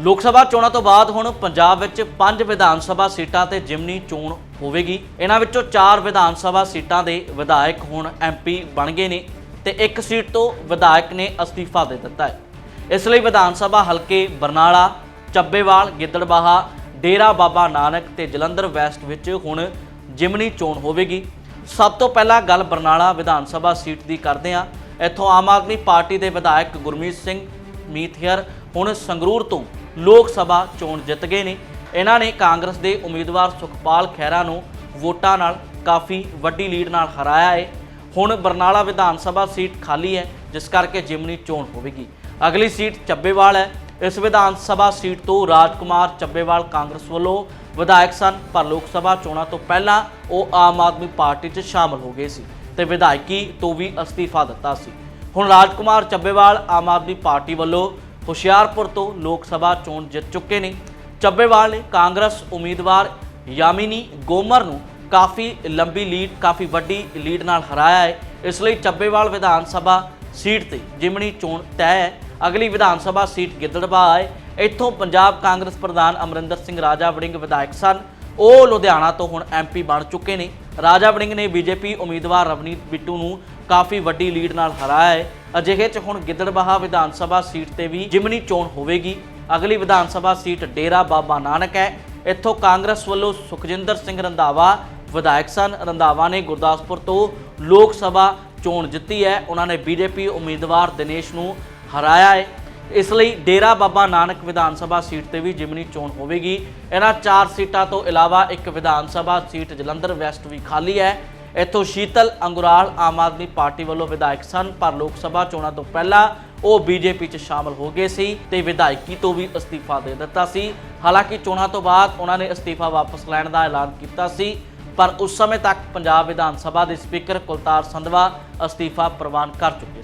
ਲੋਕ ਸਭਾ ਚੋਣਾਂ ਤੋਂ ਬਾਅਦ ਹੁਣ ਪੰਜਾਬ ਵਿੱਚ ਪੰਜ ਵਿਧਾਨ ਸਭਾ ਸੀਟਾਂ ਤੇ ਜਿਮਨੀ ਚੋਣ ਹੋਵੇਗੀ। ਇਹਨਾਂ ਵਿੱਚੋਂ ਚਾਰ ਵਿਧਾਨ ਸਭਾ ਸੀਟਾਂ ਦੇ ਵਿਧਾਇਕ ਹੁਣ ਐਮਪੀ ਬਣ ਗਏ ਨੇ ਤੇ ਇੱਕ ਸੀਟ ਤੋਂ ਵਿਧਾਇਕ ਨੇ ਅਸਤੀਫਾ ਦੇ ਦਿੱਤਾ ਹੈ। ਇਸ ਲਈ ਵਿਧਾਨ ਸਭਾ ਹਲਕੇ ਬਰਨਾਲਾ, ਚੱਬੇਵਾਲ, ਗਿੱਦੜਬਾਹਾ, ਡੇਰਾ ਬਾਬਾ ਨਾਨਕ ਤੇ ਜਲੰਧਰ ਵੈਸਟ ਵਿੱਚ ਹੁਣ ਜਿਮਨੀ ਚੋਣ ਹੋਵੇਗੀ। ਸਭ ਤੋਂ ਪਹਿਲਾਂ ਗੱਲ ਬਰਨਾਲਾ ਵਿਧਾਨ ਸਭਾ ਸੀਟ ਦੀ ਕਰਦੇ ਹਾਂ। ਇੱਥੋਂ ਆਮ ਆਦਮੀ ਪਾਰਟੀ ਦੇ ਵਿਧਾਇਕ ਗੁਰਮੀਤ ਸਿੰਘ ਮੀਥਿਅਰ ਹੁਣ ਸੰਗਰੂਰ ਤੋਂ ਲੋਕ ਸਭਾ ਚੋਣ ਜਿੱਤ ਗਏ ਨੇ। ਇਹਨਾਂ ਨੇ ਕਾਂਗਰਸ ਦੇ ਉਮੀਦਵਾਰ ਸੁਖਪਾਲ ਖਹਿਰਾ ਨੂੰ ਵੋਟਾਂ ਨਾਲ ਕਾਫੀ ਵੱਡੀ ਲੀਡ ਨਾਲ ਹਰਾਇਆ ਹੈ ਹੁਣ ਬਰਨਾਲਾ ਵਿਧਾਨ ਸਭਾ ਸੀਟ ਖਾਲੀ ਹੈ, ਜਿਸ ਕਰਕੇ ਜਿਮਨੀ ਚੋਣ ਹੋਵੇਗੀ। ਅਗਲੀ ਸੀਟ ਚੱਬੇਵਾਲ ਹੈ। ਇਸ ਵਿਧਾਨ ਸਭਾ ਸੀਟ ਤੋਂ ਰਾਜਕੁਮਾਰ ਚੱਬੇਵਾਲ ਕਾਂਗਰਸ ਵੱਲੋਂ ਵਿਧਾਇਕ ਸਨ, ਪਰ ਲੋਕ ਸਭਾ ਚੋਣਾਂ ਤੋਂ ਪਹਿਲਾਂ ਉਹ ਆਮ ਆਦਮੀ ਪਾਰਟੀ 'ਚ ਸ਼ਾਮਲ ਹੋ ਗਏ ਸੀ ਤੇ ਵਿਧਾਇਕੀ ਤੋਂ ਵੀ ਅਸਤੀਫਾ ਦਿੱਤਾ ਸੀ। ਹੁਣ ਰਾਜਕੁਮਾਰ ਚੱਬੇਵਾਲ ਆਮ ਆਦਮੀ ਪਾਰਟੀ ਵੱਲੋਂ ਹੁਸ਼ਿਆਰਪੁਰ ਤੋਂ ਲੋਕ ਸਭਾ ਚੋਣ ਜਿੱਤ ਚੁੱਕੇ ਨੇ। ਚੱਬੇਵਾਲ ਨੇ ਕਾਂਗਰਸ ਉਮੀਦਵਾਰ ਯਾਮਿਨੀ ਗੋਮਰ ਨੂੰ ਕਾਫੀ ਲੰਬੀ ਲੀਡ, ਕਾਫੀ ਵੱਡੀ ਲੀਡ ਨਾਲ ਹਰਾਇਆ ਹੈ। ਇਸ ਲਈ ਚੱਬੇਵਾਲ ਵਿਧਾਨ ਸਭਾ ਸੀਟ ਤੇ ਜਿਮਣੀ ਚੋਣ ਤੈਅ ਹੈ। ਅਗਲੀ ਵਿਧਾਨ ਸਭਾ ਸੀਟ ਗਿੱਦੜਬਾਹਾ ਹੈ। ਇੱਥੋਂ ਪੰਜਾਬ ਕਾਂਗਰਸ ਪ੍ਰਧਾਨ ਅਮਰਿੰਦਰ ਸਿੰਘ ਰਾਜਾ ਵੜਿੰਗ ਵਿਧਾਇਕ ਸਨ। ਉਹ ਲੁਧਿਆਣਾ ਤੋਂ ਹੁਣ ਐਮਪੀ ਬਣ ਚੁੱਕੇ ਨੇ। ਰਾਜਾ ਵੜਿੰਗ ਨੇ ਬੀਜੇਪੀ ਉਮੀਦਵਾਰ ਰਵਨੀਤ ਬਿੱਟੂ ਨੂੰ ਕਾਫੀ ਵੱਡੀ ਲੀਡ ਨਾਲ ਹਰਾਇਆ ਹੈ। ਅਜਿਹੇ 'ਚ ਹੁਣ ਗਿੱਦੜਬਾਹਾ ਵਿਧਾਨ ਸਭਾ ਸੀਟ ਤੇ ਵੀ ਜਿਮਨੀ ਚੋਣ ਹੋਵੇਗੀ। ਅਗਲੀ ਵਿਧਾਨ ਸਭਾ ਸੀਟ ਡੇਰਾ ਬਾਬਾ ਨਾਨਕ ਹੈ। ਇੱਥੋਂ ਕਾਂਗਰਸ ਵੱਲੋਂ ਸੁਖਜਿੰਦਰ ਸਿੰਘ ਰੰਧਾਵਾ, ਵਿਧਾਇਕ ਸਨ। ਰੰਧਾਵਾ ਨੇ ਗੁਰਦਾਸਪੁਰ ਤੋਂ ਲੋਕ ਸਭਾ ਚੋਣ ਜਿੱਤੀ ਹੈ। ਉਹਨਾਂ ਨੇ ਬੀਜੇਪੀ ਉਮੀਦਵਾਰ ਦਿਨੇਸ਼ ਨੂੰ ਹਰਾਇਆ ਹੈ। ਇਸ ਲਈ ਡੇਰਾ ਬਾਬਾ ਨਾਨਕ ਵਿਧਾਨ ਸਭਾ ਸੀਟ ਤੇ ਵੀ ਜਿਮਨੀ ਚੋਣ ਹੋਵੇਗੀ। ਇਹਨਾਂ ਚਾਰ ਸੀਟਾਂ ਤੋਂ ਇਲਾਵਾ ਇੱਕ ਵਿਧਾਨ ਸਭਾ ਸੀਟ ਜਲੰਧਰ ਵੈਸਟ ਵੀ ਖਾਲੀ ਹੈ। ਇੱਥੋਂ ਸ਼ੀਤਲ ਅੰਗੁਰਾਲ ਆਮ ਆਦਮੀ ਪਾਰਟੀ ਵੱਲੋਂ ਵਿਧਾਇਕ ਸਨ, ਪਰ ਲੋਕ ਸਭਾ ਚੋਣਾਂ ਤੋਂ ਪਹਿਲਾਂ ਉਹ ਬੀਜੇਪੀ 'ਚ ਸ਼ਾਮਲ ਹੋ ਗਏ ਸੀ ਤੇ ਵਿਧਾਇਕੀ ਤੋਂ ਵੀ ਅਸਤੀਫਾ ਦੇ ਦਿੱਤਾ ਸੀ। ਹਾਲਾਂਕਿ ਚੋਣਾਂ ਤੋਂ ਬਾਅਦ ਉਹਨਾਂ ਨੇ ਅਸਤੀਫਾ ਵਾਪਸ ਲੈਣ ਦਾ ਐਲਾਨ ਕੀਤਾ ਸੀ, ਪਰ ਉਸ ਸਮੇਂ ਤੱਕ ਪੰਜਾਬ ਵਿਧਾਨ ਸਭਾ ਦੇ ਸਪੀਕਰ ਕੁਲਤਾਰ ਸੰਧਵਾ ਅਸਤੀਫਾ ਪ੍ਰਵਾਨ ਕਰ ਚੁੱਕੇ ਸੀ